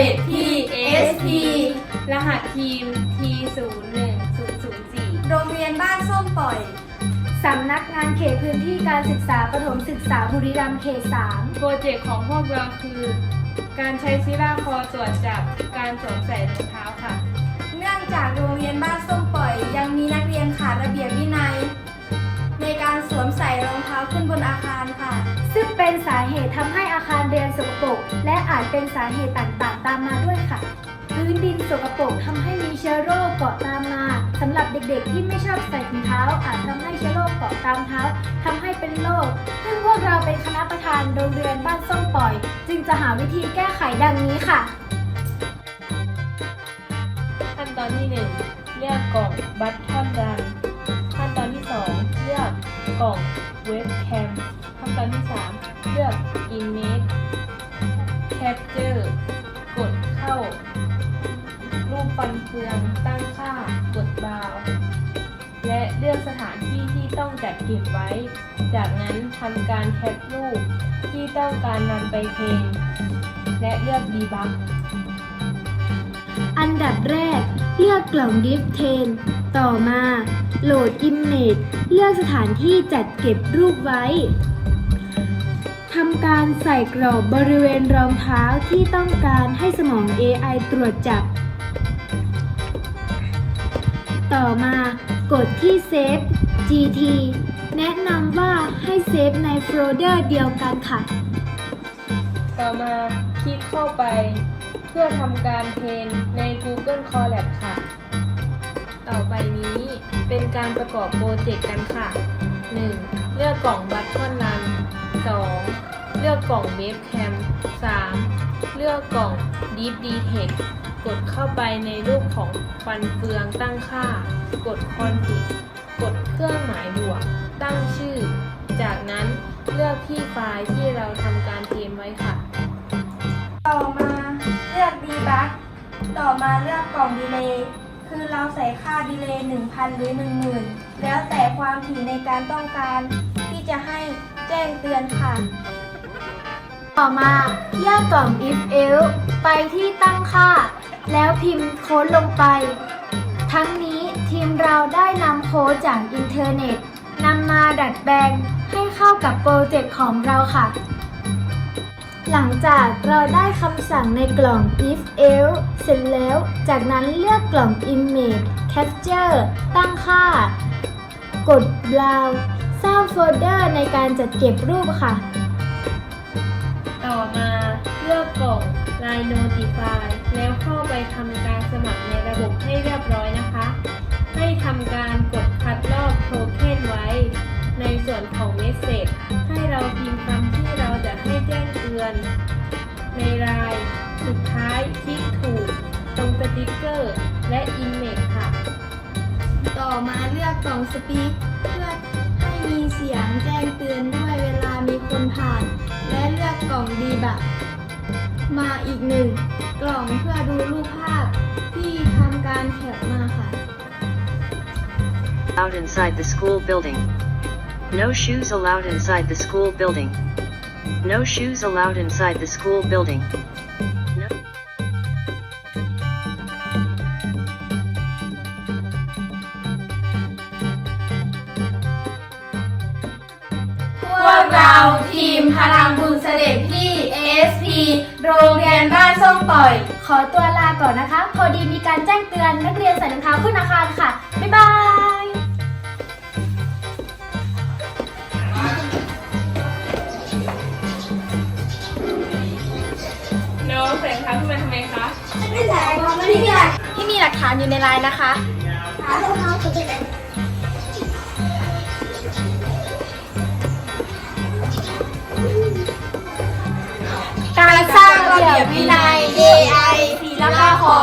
ด็จที่ SP รหัสทีม T 0 1 0 0 4 โรงเรียนบ้านส้มปล่อย สำนักงานเขตพื้นที่การศึกษาประถมศึกษาบุรีรัมย์เขตโปรเจกต์ของพวกเราคือ การใช้ซิล่าคอตรวจจับการสวมใส่รองเท้าค่ะ เนื่องจากโรงเรียนบ้านส้มปล่อย ยังมีนักเรียนขาดระเบียบวินัย ในการสวมใส่รองเท้าขึ้นบนอาคารค่ะ3ซึ่ง เป็นสาเหตุทำให้อาคารเรียนสกปรกและอาจเป็นสาเหตุต่างๆ ตามมาด้วยค่ะ พื้นดินสกปรกทำให้มีเชื้อโรคเกาะตามมาสำหรับเด็กๆ ที่ไม่ชอบใส่ถุงเท้า อาจทำให้เชื้อโรคเกาะตามเท้าทำให้เป็นโรคซึ่งพวกเราเป็นคณะประธานโรงเรียนบ้านส้มปล่อย จึงจะหาวิธีแก้ไขดังนี้ค่ะ ขั้นตอนที่ 1 เลือกกล่องบัตทอนรันขั้นตอนที่2เลือ กล่องเว็บแคมขั้นตอนที่ 3 เลือก Image Capture กดเข้า รูปฟันเฟืองตั้งค่ากดบาวและเลือกสถานที่ที่ต้องจัดเก็บไว้ จากนั้นทำการแคปรูปที่ต้องการนำไปเทนและเลือกดีบักอันดับแรกเลือกกล่องดิฟเทนต่อมา โหลด Image เลือกสถานที่จัดเก็บรูปไว้ทำการใส่กรอบบริเวณรองเท้าที่ต้องการให้สมอง AI ตรวจจับ ต่อมากดที่เซฟ GT แนะนำว่าให้เซฟในโฟลเดอร์เดียวกันค่ะ ต่อมาคลิกเข้าไป เพื่อทำการเทรนใน Google Colab ค่ะ ต่อไปนี้เป็นการประกอบโปรเจกต์กันค่ะ 1. เลือกกล่องบัตทอนรัน 2. เลือกกล่องเว็บแคม 3. เลือกกล่อง Deep Detect กดเข้าไปในรูปของฟันเฟืองตั้งค่า กด Config กดเครื่องหมายบวก ตั้งชื่อ จากนั้นเลือกที่ไฟล์ที่เราทำการเตรียมไว้ค่ะ ต่อมาเลือกดีบักต่อมาเลือกกล่องดีเลย์ คือเราใส่ค่าดีเลย์1,000 หรือ 10,000 แล้วแต่ความถี่ในการต้องการ ที่จะให้แจ้งเตือนค่ะ ต่อมาเลือกกล่อง if else ไปที่ตั้งค่า แล้วพิมพ์โค้ดลงไป ทั้งนี้ทีมเราได้นำโค้ดจากอินเทอร์เน็ตนำมาดัดแปลงให้เข้ากับโปรเจกต์ของเราค่ะ หลังจากเราได้คำสั่งในกล่อง if else เสร็จแล้ว จากนั้นเลือกกล่อง image capture ตั้งค่า กด browse สร้างโฟลเดอร์ในการจัดเก็บรูปค่ะ ต่อมาเลือกกล่อง Line Notify แล้วเข้าไปทำการสมัครในระบบให้เรียบร้อยนะคะ ให้ทำการกดคัดลอกโทเค็นไว้ ในส่วนของ Message ให้เรา อน ในรายสุดท้ายคลิกถูก ตรงสติ๊กเกอร์ และ Image ค่ะ ต่อมาเลือกกล่องสปีกเพื่อให้มีเสียงแจ้งเตือนด้วยเวลามีคนผ่าน และเลือกกล่องดีบักมาอีกหนึ่ง กล่องเพื่อดูรูปภาพที่ทำการแคปมาค่ะ Allowed inside the school building. No shoes allowed inside the school building. No shoes allowed inside the school building. พวกเราทีมพลังบุญเสด็จที่ ASP โรงเรียนบ้านส้มปล่อย ขอตัวลาก่อนนะคะ พอดีมีการแจ้งเตือนนักเรียนใส่รองเท้าขึ้นอาคารค่ะ บ๊ายบาย ใช่มีหลักที่มีหลักฐานอยู่ในไลน์นะคะการสร้างระเบียบวินัย AI ทีละข้อ